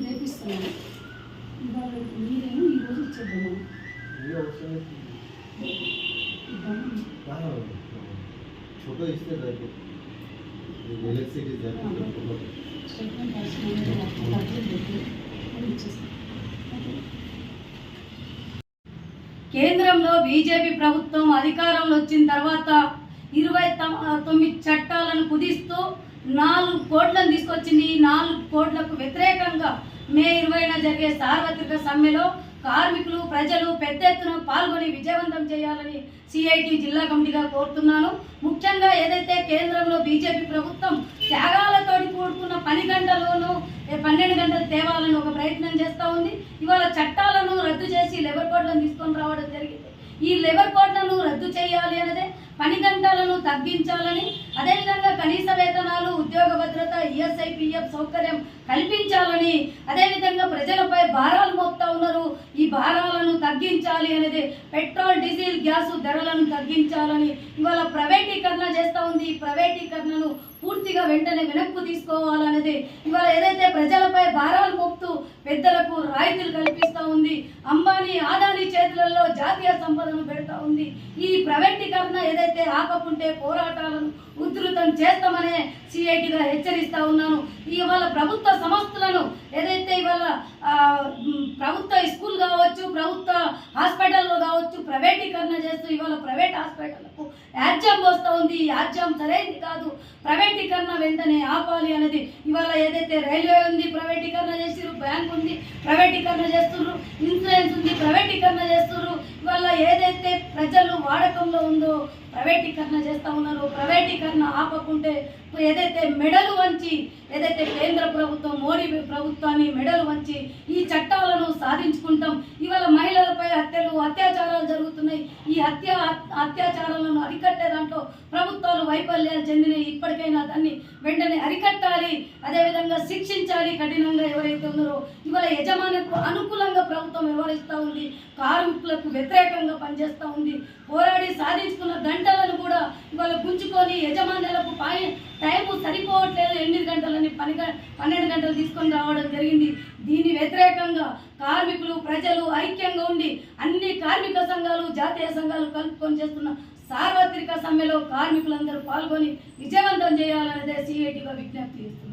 నేర్పిస్తున్నాను ఇవాళ మీరేమో ఈరోజు ఇచ్చేద్దాము ছোট ইস্তে যাবে ইলেকট্রিসিটি যাবে కేంద్రంలో బీజేపీ ప్రభుత్వం అధికారంలో వచ్చిన తర్వాత ఇరవై తొమ్మిది చట్టాలను కుదిస్తూ నాలుగు కోట్లను తీసుకొచ్చింది. ఈ నాలుగు కోట్లకు వ్యతిరేకంగా మే ఇరవైన జరిగే సార్వత్రిక సమ్మెలో కార్మికులు ప్రజలు పెద్ద ఎత్తున పాల్గొని విజయవంతం చేయాలని సిఐటి జిల్లా కమిటీగా కోరుతున్నాను. ముఖ్యంగా ఏదైతే కేంద్రంలో బీజేపీ ప్రభుత్వం త్యాగాలతో కూడుకున్న పని గంటలోనూ పన్నెండు గంటలు తేవాలని ఒక ప్రయత్నం చేస్తూ ఉంది. ఇవాళ చట్టాలను రద్దు చేసి లెబర్ కోడ్లను తీసుకొని రావడం జరిగింది. ఈ లెబర్ కోడ్లను రద్దు చేయాలి అనేది పని గంటలను తగ్గించాలని అదేవిధంగా కనీస వేతనాలు ఉద్యోగ భద్రత ఈఎస్ఐ పిఎఫ్ సౌకర్యం కల్పించాలని అదేవిధంగా ప్రజలపై భారాలు మోపుతా ఉన్నారు. ఈ భారాలను తగ్గించాలి అనేది పెట్రోల్ డీజిల్ గ్యాస్ ధరలను తగ్గించాలని ఇవాళ ప్రైవేటీకరణ చేస్తూ ఉంది. ఈ ప్రైవేటీకరణను పూర్తిగా వెంటనే వెనక్కు తీసుకోవాలనేది ఇవాళ ఏదైతే ప్రజలపై భారాలు మోపుతూ పెద్దలకు రాయితీలు కల్పిస్తూ ఉంది అంబానీ ఆదాని చేతులలో జాతీయ సంపదను పెడతా ఉంది. ఈ ప్రైవేటీకరణ ఏదైతే ఆపకుంటే పోరాటాలను ఉధృతం చేస్తామనే సిఐటిగా హెచ్చరిస్తా ఉన్నాను. ఇవాళ ప్రభుత్వ సంస్థలను ఏదైతే ఇవాళ ప్రైవేటీకరణ చేస్తూ ఇవాళ ప్రైవేట్ హాస్పిటల్కు యాజ్యం వస్తూ ఉంది. ఈ యాజ్యం సరైంది కాదు. ప్రైవేటీకరణ వెంటనే ఆపాలి అనేది ఇవాళ ఏదైతే రైల్వే ఉంది ప్రైవేటీకరణ చేసిర్రు బ్యాంక్ ఉంది ప్రైవేటీకరణ చేస్తుర్రు ఇన్సూరెన్స్ ఉంది ప్రైవేటీకరణ చేస్తుర్రు. ఇవాళ ఏదైతే ప్రజలు వాడకంలో ఉందో ప్రైవేటీకరణ చేస్తూ ఉన్నారు. ప్రైవేటీకరణ ఆపకుంటే ఏదైతే మెడలు వంచి ఏదైతే కేంద్ర ప్రభుత్వం మోడీ ప్రభుత్వాన్ని మెడలు వంచి ఈ చట్టాలను సాధించుకుంటాం. ఇవాళ మహిళలపై హత్యలు అత్యాచారాలు జరుగుతున్నాయి ఈ హత్య అత్యాచారాలను అరికట్టే దాంట్లో ప్రభుత్వాలు వైఫల్యాలు చెందినాయి ఇప్పటికైనా దాన్ని వెంటనే అరికట్టాలి. అదేవిధంగా శిక్షించాలి కఠినంగా ఎవరైతే ఉన్నారో ఇవాళ యజమానులకు అనుకూలంగా ప్రభుత్వం వ్యవహరిస్తూ ఉంది. కార్మికులకు వ్యతిరేకంగా పనిచేస్తూ ఉంది. పోరాడి సాధించుకున్న గంటలను కూడా ఇవాళ గుంజుకొని యజమానులకు పై టైం సరిపోవట్లేదు. ఎనిమిది గంటలని పని పన్నెండు గంటలు తీసుకొని రావడం జరిగింది. దీని వ్యతిరేకంగా కార్మికులు ప్రజలు ఐక్యంగా ఉండి అన్ని కార్మిక సంఘాలు జాతీయ సంఘాలు కలుపుకొని చేస్తున్న సార్వత్రిక సమ్మెలో కార్మికులందరూ పాల్గొని విజయవంతం చేయాలనేదే సిఐటిగా విజ్ఞప్తి చేస్తున్నారు